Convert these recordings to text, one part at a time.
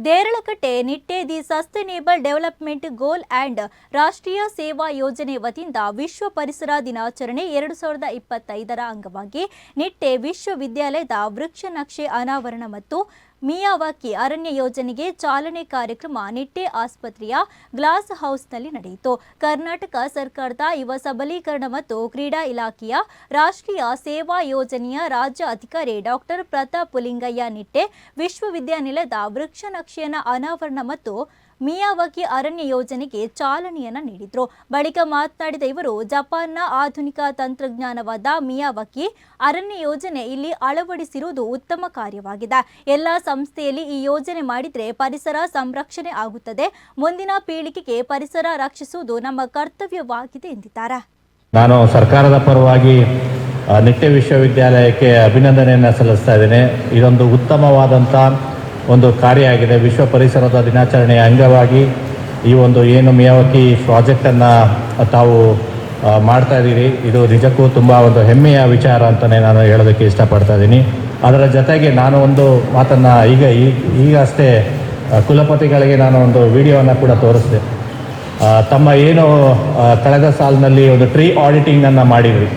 Deralakatte Nitte the sustainable development goal and ರಾಷ್ಟ್ರೀಯ ಸೇವಾ ಯೋಜನೆ ವತಿಯಿಂದ ವಿಶ್ವ ಪರಿಸರ ದಿನಾಚರಣೆ ಎರಡು ಸಾವಿರದ ಇಪ್ಪತ್ತೈದರ ಅಂಗವಾಗಿ ನಿಟ್ಟೆ ವಿಶ್ವವಿದ್ಯಾಲಯದ ವೃಕ್ಷ ನಕ್ಷೆ ಅನಾವರಣ ಮತ್ತು ಮಿಯಾವಾಕಿ ಅರಣ್ಯ ಯೋಜನೆಗೆ ಚಾಲನೆ ಕಾರ್ಯಕ್ರಮ ನಿಟ್ಟೆ ಆಸ್ಪತ್ರೆಯ ಗ್ಲಾಸ್ ಹೌಸ್ನಲ್ಲಿ ನಡೆಯಿತು. ಕರ್ನಾಟಕ ಸರ್ಕಾರದ ಯುವ ಸಬಲೀಕರಣ ಮತ್ತು ಕ್ರೀಡಾ ಇಲಾಖೆಯ ರಾಷ್ಟ್ರೀಯ ಸೇವಾ ಯೋಜನೆಯ ರಾಜ್ಯ ಅಧಿಕಾರಿ ಡಾಕ್ಟರ್ ಪ್ರತಾಪ್ ಪುಲಿಂಗಯ್ಯ ನಿಟ್ಟೆ ವಿಶ್ವವಿದ್ಯಾನಿಲಯದ ವೃಕ್ಷ ನಕ್ಷೆಯನ್ನ ಅನಾವರಣ ಮತ್ತು ಮಿಯಾವಾಕಿ ಅರಣ್ಯ ಯೋಜನೆಗೆ ಚಾಲನೆಯನ್ನು ನೀಡಿದರು. ಬಳಿಕ ಮಾತನಾಡಿದ ಇವರು, ಜಪಾನ್ನ ಆಧುನಿಕ ತಂತ್ರಜ್ಞಾನವಾದ ಮಿಯಾವಕಿ ಅರಣ್ಯ ಯೋಜನೆ ಇಲ್ಲಿ ಅಳವಡಿಸಿರುವುದು ಉತ್ತಮ ಕಾರ್ಯವಾಗಿದೆ. ಎಲ್ಲ ಸಂಸ್ಥೆಯಲ್ಲಿ ಈ ಯೋಜನೆ ಮಾಡಿದರೆ ಪರಿಸರ ಸಂರಕ್ಷಣೆ ಆಗುತ್ತದೆ. ಮುಂದಿನ ಪೀಳಿಗೆಗೆ ಪರಿಸರ ರಕ್ಷಿಸುವುದು ನಮ್ಮ ಕರ್ತವ್ಯವಾಗಿದೆ, ಎಂದಿದ್ದಾರೆ. ನಾನು ಸರ್ಕಾರದ ಪರವಾಗಿ ನಿತ್ಯ ವಿಶ್ವವಿದ್ಯಾಲಯಕ್ಕೆ ಅಭಿನಂದನೆಯನ್ನು ಸಲ್ಲಿಸ್ತಾ ಇದ್ದೇನೆ. ಇದೊಂದು ಉತ್ತಮವಾದಂಥ ಒಂದು ಕಾರ್ಯ ಆಗಿದೆ ವಿಶ್ವ ಪರಿಸರದ ದಿನಾಚರಣೆಯ ಅಂಗವಾಗಿ ಈ ಒಂದು ಏನು ಮಿಯಾವಕಿ ಪ್ರಾಜೆಕ್ಟನ್ನು ತಾವು ಮಾಡ್ತಾ ಇದ್ದೀರಿ. ಇದು ನಿಜಕ್ಕೂ ತುಂಬ ಒಂದು ಹೆಮ್ಮೆಯ ವಿಚಾರ ಅಂತಲೇ ನಾನು ಹೇಳೋದಕ್ಕೆ ಇಷ್ಟಪಡ್ತಾ ಇದ್ದೀನಿ. ಅದರ ಜೊತೆಗೆ ನಾನು ಒಂದು ಮಾತನ್ನು ಈಗ ಈಗ ಅಷ್ಟೇ ಕುಲಪತಿಗಳಿಗೆ ನಾನು ಒಂದು ವಿಡಿಯೋವನ್ನು ಕೂಡ ತೋರಿಸಿದೆ. ತಮ್ಮ ಏನು ಕಳೆದ ಸಾಲಿನಲ್ಲಿ ಒಂದು ಟ್ರೀ ಆಡಿಟಿಂಗನ್ನು ಮಾಡಿದ್ವಿ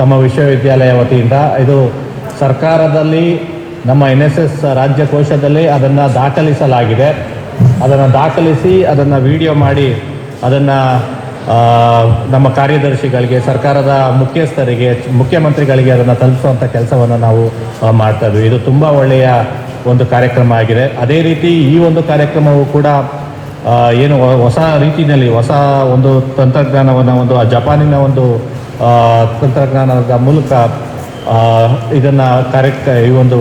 ತಮ್ಮ ವಿಶ್ವವಿದ್ಯಾಲಯ ವತಿಯಿಂದ. ಇದು ಸರ್ಕಾರದಲ್ಲಿ ನಮ್ಮ ಎನ್ ಎಸ್ ಎಸ್ ರಾಜ್ಯ ಕೋಶದಲ್ಲಿ ಅದನ್ನು ದಾಖಲಿಸಲಾಗಿದೆ. ಅದನ್ನು ದಾಖಲಿಸಿ, ಅದನ್ನು ವಿಡಿಯೋ ಮಾಡಿ, ಅದನ್ನು ನಮ್ಮ ಕಾರ್ಯದರ್ಶಿಗಳಿಗೆ, ಸರ್ಕಾರದ ಮುಖ್ಯಸ್ಥರಿಗೆ, ಮುಖ್ಯಮಂತ್ರಿಗಳಿಗೆ ಅದನ್ನು ತಲುಪಿಸುವಂಥ ಕೆಲಸವನ್ನು ನಾವು ಮಾಡ್ತಾ ಇದು ತುಂಬ ಒಳ್ಳೆಯ ಒಂದು ಕಾರ್ಯಕ್ರಮ ಆಗಿದೆ. ಅದೇ ರೀತಿ ಈ ಒಂದು ಕಾರ್ಯಕ್ರಮವು ಕೂಡ ಏನು ಹೊಸ ರೀತಿಯಲ್ಲಿ, ಹೊಸ ಒಂದು ತಂತ್ರಜ್ಞಾನವನ್ನು ಒಂದು ಜಪಾನಿನ ಒಂದು ತಂತ್ರಜ್ಞಾನದ ಮೂಲಕ ಇದನ್ನು ಕಾರ್ಯ ಈ ಒಂದು